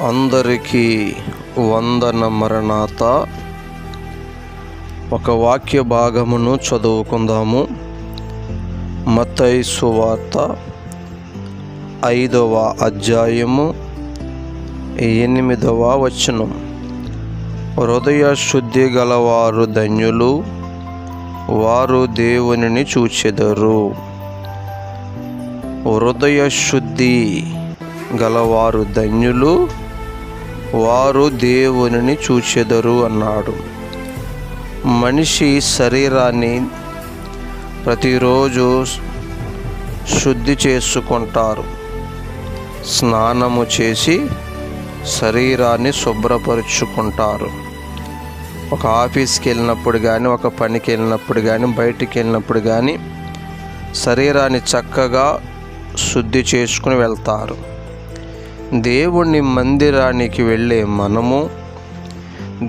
అందరికీ వందన మరణాత. ఒక వాక్య భాగమును చదువుకుందాము. మతై సువార్త ఐదవ అధ్యాయము ఎనిమిదవ వచనం. హృదయ శుద్ధి గలవారు ధన్యులు వారు దేవునిని చూచెదరు. హృదయ శుద్ధి గలవారు ధన్యులు వారు దేవునిని చూచెదరు అన్నాడు. మనిషి శరీరాన్ని ప్రతిరోజు శుద్ధి చేసుకుంటారు. స్నానము చేసి శరీరాన్ని శుభ్రపరుచుకుంటారు. ఒక ఆఫీస్కి వెళ్ళినప్పుడు కానీ ఒక పనికి వెళ్ళినప్పుడు కానీ బయటికి వెళ్ళినప్పుడు కానీ శరీరాన్ని చక్కగా శుద్ధి చేసుకుని వెళ్తారు. దేవుని మందిరానికి వెళ్ళే మనము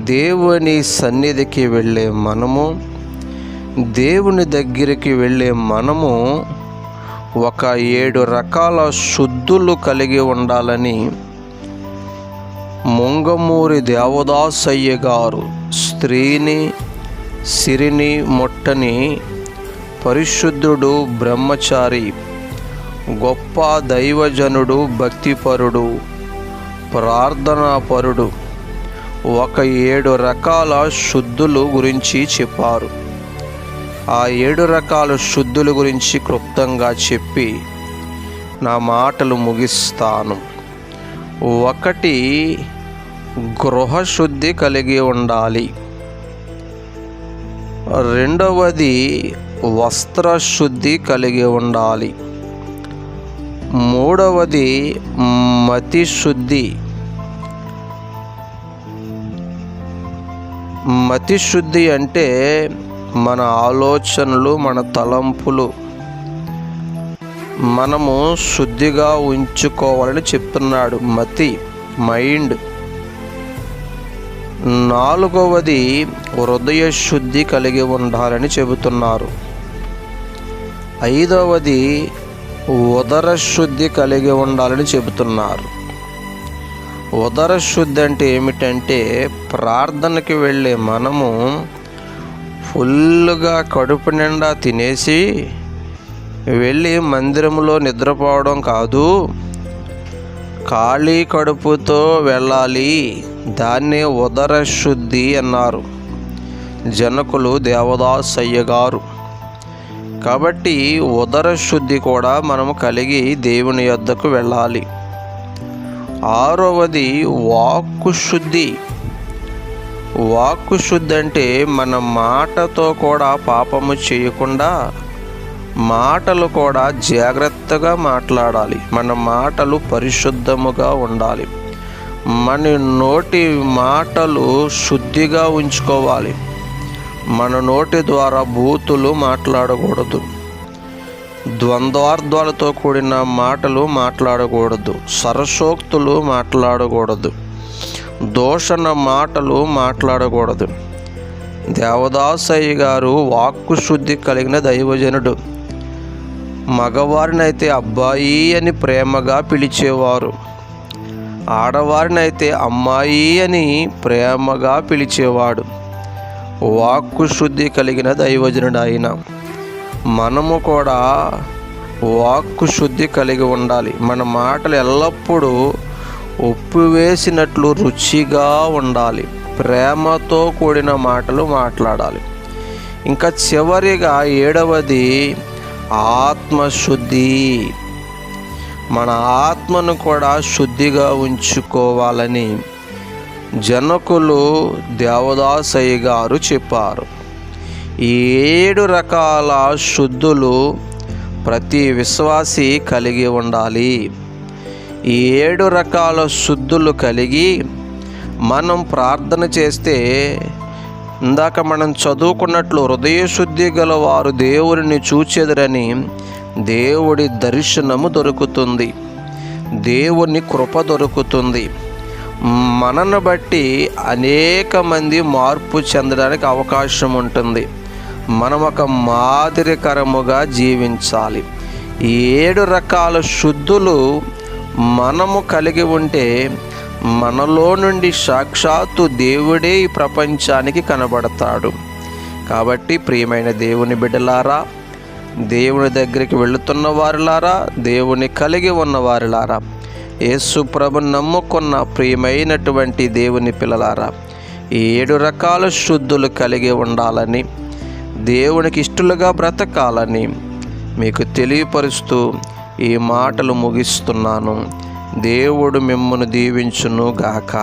దేవుని సన్నిధికి వెళ్ళే మనము దేవుని దగ్గరికి వెళ్ళే మనము ఒక ఏడు రకాల శుద్ధులు కలిగి ఉండాలని ముంగమూరి దేవదాసయ్య గారు స్త్రీని సిరిని మొట్టని పరిశుద్ధుడు బ్రహ్మచారి గొప్ప దైవజనుడు భక్తిపరుడు ప్రార్థనాపరుడు. ఒక ఏడు రకాల శుద్ధులు గురించి చెప్పారు. ఆ ఏడు రకాల శుద్ధుల గురించి క్లుప్తంగా చెప్పి నా మాటలు ముగిస్తాను. ఒకటి గృహశుద్ధి కలిగి ఉండాలి. రెండవది వస్త్రశుద్ధి కలిగి ఉండాలి. మూడవది మతిశుద్ధి. మతిశుద్ధి అంటే మన ఆలోచనలు మన తలంపులు. మనము శుద్ధిగా ఉంచుకోవాలని చెప్తున్నాడు మతి మైండ్. నాలుగవది హృదయ శుద్ధి కలిగి ఉండాలని చెబుతున్నారు. ఐదవది ఉదర శుద్ధి కలిగి ఉండాలని చెబుతున్నారు. ఉదర శుద్ధి అంటే ఏమిటంటే ప్రార్థనకి వెళ్ళే మనము ఫుల్గా కడుపు నిండా తినేసి వెళ్ళి మందిరంలో నిద్రపోవడం కాదు ఖాళీ కడుపుతో వెళ్ళాలి. దాన్నే ఉదర శుద్ధి అన్నారు. జనకులు దేవదాసయ్య గారు. కాబట్టి ఉదర శుద్ధి కూడా మనము కలిగి దేవుని యొద్దకు వెళ్ళాలి. ఆరవది వాక్కు శుద్ధి. వాక్కు శుద్ధి అంటే మన మాటతో కూడా పాపము చేయకుండా మాటలు కూడా జాగ్రత్తగా మాట్లాడాలి. మన మాటలు పరిశుద్ధముగా ఉండాలి. మన నోటి మాటలు శుద్ధిగా ఉంచుకోవాలి. మన నోటి ద్వారా బూతులు మాట్లాడకూడదు. ద్వంద్వార్థాలతో కూడిన మాటలు మాట్లాడకూడదు. సరసోక్తులు మాట్లాడకూడదు. దోషణ మాటలు మాట్లాడకూడదు. దేవదాసయ్య గారు వాక్కు శుద్ధి కలిగిన దైవజనుడు. మగవారినైతే అబ్బాయి అని ప్రేమగా పిలిచేవారు. ఆడవారినైతే అమ్మాయి అని ప్రేమగా పిలిచేవాడు. వాక్కు శుద్ధి కలిగిన దైవజనుడు ఆయన మనము కూడా వాక్కు శుద్ధి కలిగి ఉండాలి. మన మాటలు ఎల్లప్పుడూ ఉప్పు వేసినట్లు రుచిగా ఉండాలి. ప్రేమతో కూడిన మాటలు మాట్లాడాలి. ఇంకా చివరిగా ఏడవది ఆత్మశుద్ధి. మన ఆత్మను కూడా శుద్ధిగా ఉంచుకోవాలని. జనకులు దేవదాసయ్య గారు చెప్పారు ఏడు రకాల శుద్ధులు ప్రతి విశ్వాసి కలిగి ఉండాలి. ఈ ఏడు రకాల శుద్ధులు కలిగి మనం ప్రార్థన చేస్తే ఇందాక మనం చదువుకున్నట్లు హృదయ శుద్ధి గల వారు దేవుడిని చూచెదరని దేవుడి దర్శనము దొరుకుతుంది. దేవుని కృప దొరుకుతుంది. మనను బట్టి అనేక మంది మార్పు చెందడానికి అవకాశం ఉంటుంది. మనం ఒక మాదిరికరముగా జీవించాలి. ఏడు రకాల శుద్ధులు మనము కలిగి ఉంటే మనలో నుండి సాక్షాత్తు దేవుడే ఈ ప్రపంచానికి కనబడతాడు. కాబట్టి ప్రియమైన దేవుని బిడ్డలారా దేవుని దగ్గరికి వెళుతున్న వారిలారా దేవుని కలిగి ఉన్న వారిలారా యేసు ప్రభు నమ్ముకున్న ప్రియమైనటువంటి దేవుని పిల్లలారా ఈ ఏడు రకాల శుద్ధులు కలిగి ఉండాలని దేవునికి ఇష్టలుగా బ్రతకాలని మీకు తెలియపరుస్తూ ఈ మాటలు ముగిస్తున్నాను. దేవుడు మిమ్మను దీవించును గాక